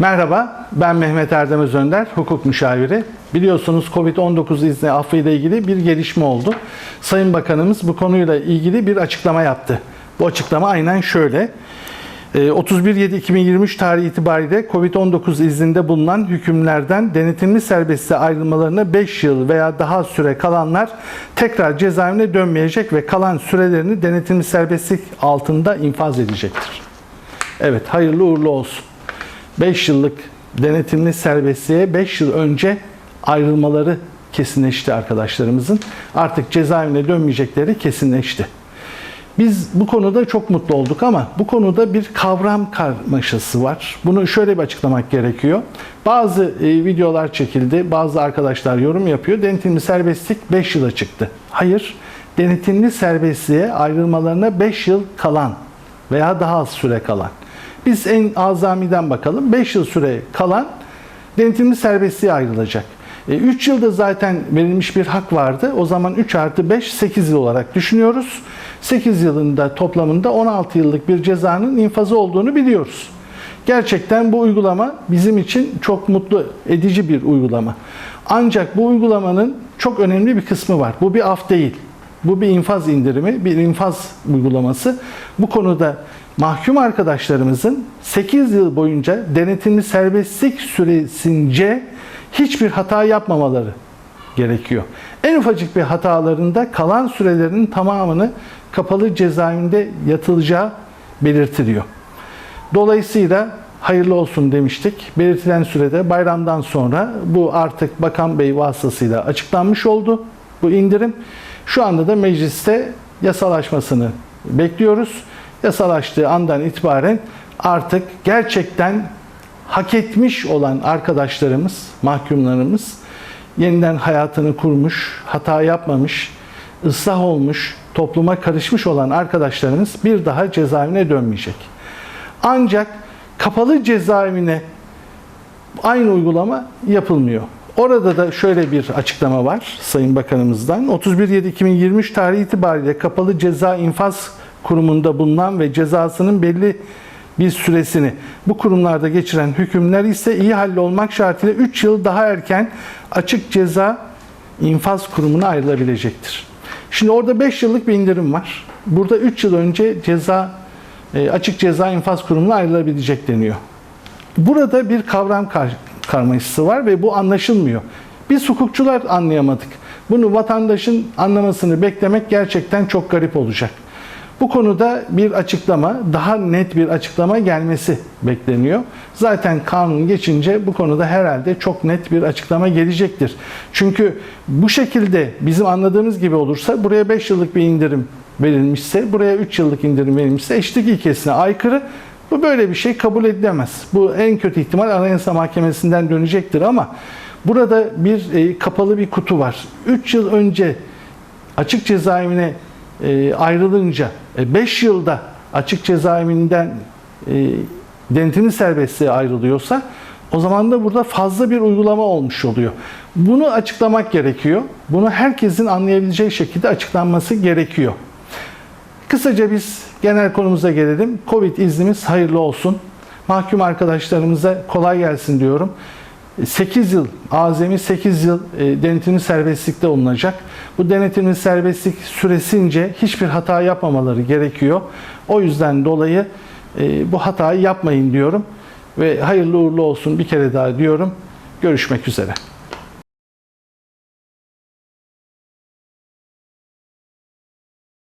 Merhaba, ben Mehmet Erdem Özönder, hukuk müşaviri. Biliyorsunuz Covid-19 izni affıyla ilgili bir gelişme oldu. Sayın Bakanımız bu konuyla ilgili bir açıklama yaptı. Bu açıklama aynen şöyle. Ee, 31.7.2023 tarihi itibariyle Covid-19 izninde bulunan hükümlerden denetimli serbestliğe ayrılmalarına 5 yıl veya daha süre kalanlar tekrar cezaevine dönmeyecek ve kalan sürelerini denetimli serbestlik altında infaz edecektir. Evet, hayırlı uğurlu olsun. 5 yıllık denetimli serbestliğe 5 yıl önce ayrılmaları kesinleşti arkadaşlarımızın. Artık cezaevine dönmeyecekleri kesinleşti. Biz bu konuda çok mutlu olduk ama bu konuda bir kavram karmaşası var. Bunu şöyle bir açıklamak gerekiyor. Bazı e, videolar çekildi, bazı arkadaşlar yorum yapıyor. Denetimli serbestlik 5 yıla çıktı. Hayır, denetimli serbestliğe ayrılmalarına 5 yıl kalan veya daha az süre kalan. Biz en azamiden bakalım. 5 yıl süre kalan denetimli serbestliğe ayrılacak. 3 yılda zaten verilmiş bir hak vardı. O zaman 3 artı 5 8 yıl olarak düşünüyoruz. 8 yılında toplamında 16 yıllık bir cezanın infazı olduğunu biliyoruz. Gerçekten bu uygulama bizim için çok mutlu edici bir uygulama. Ancak bu uygulamanın çok önemli bir kısmı var. Bu bir af değil. Bu bir infaz indirimi, bir infaz uygulaması. Bu konuda mahkum arkadaşlarımızın 8 yıl boyunca denetimli serbestlik süresince hiçbir hata yapmamaları gerekiyor. En ufacık bir hatalarında kalan sürelerinin tamamını kapalı cezaevinde yatılacağı belirtiliyor. Dolayısıyla hayırlı olsun demiştik. Belirtilen sürede bayramdan sonra bu artık Bakan Bey vasıtasıyla açıklanmış oldu bu indirim. Şu anda da mecliste yasalaşmasını bekliyoruz. Yasalaştığı andan itibaren artık gerçekten hak etmiş olan arkadaşlarımız, mahkumlarımız yeniden hayatını kurmuş, hata yapmamış, ıslah olmuş, topluma karışmış olan arkadaşlarımız bir daha cezaevine dönmeyecek. Ancak kapalı cezaevine aynı uygulama yapılmıyor. Orada da şöyle bir açıklama var Sayın Bakanımızdan. 31.7.2023 tarihi itibariyle kapalı ceza infaz kurumunda bulunan ve cezasının belli bir süresini bu kurumlarda geçiren hükümler ise iyi hallolmak şartıyla 3 yıl daha erken açık ceza infaz kurumuna ayrılabilecektir. Şimdi orada 5 yıllık bir indirim var. Burada 3 yıl önce ceza e, açık ceza infaz kurumuna ayrılabilecek deniyor. Burada bir kavram karmaşası var ve bu anlaşılmıyor. Biz hukukçular anlayamadık. Bunu vatandaşın anlamasını beklemek gerçekten çok garip olacak. Bu konuda bir açıklama, daha net bir açıklama gelmesi bekleniyor. Zaten kanun geçince bu konuda herhalde çok net bir açıklama gelecektir. Çünkü bu şekilde bizim anladığımız gibi olursa buraya 5 yıllık bir indirim verilmişse, buraya 3 yıllık indirim verilmişse eşitlik ilkesine aykırı bu böyle bir şey kabul edilemez. Bu en kötü ihtimal Anayasa Mahkemesi'nden dönecektir ama burada bir e, kapalı bir kutu var. 3 yıl önce açık cezaevine e, ayrılınca 5 yılda açık cezaevinden e, denetimli serbestliğe ayrılıyorsa o zaman da burada fazla bir uygulama olmuş oluyor. Bunu açıklamak gerekiyor. Bunu herkesin anlayabileceği şekilde açıklanması gerekiyor. Kısaca biz genel konumuza gelelim. Covid iznimiz hayırlı olsun. Mahkum arkadaşlarımıza kolay gelsin diyorum. 8 yıl, azami 8 yıl e, denetimli serbestlikte olunacak. Bu denetimli serbestlik süresince hiçbir hata yapmamaları gerekiyor. O yüzden dolayı e, bu hatayı yapmayın diyorum. Ve hayırlı uğurlu olsun bir kere daha diyorum. Görüşmek üzere.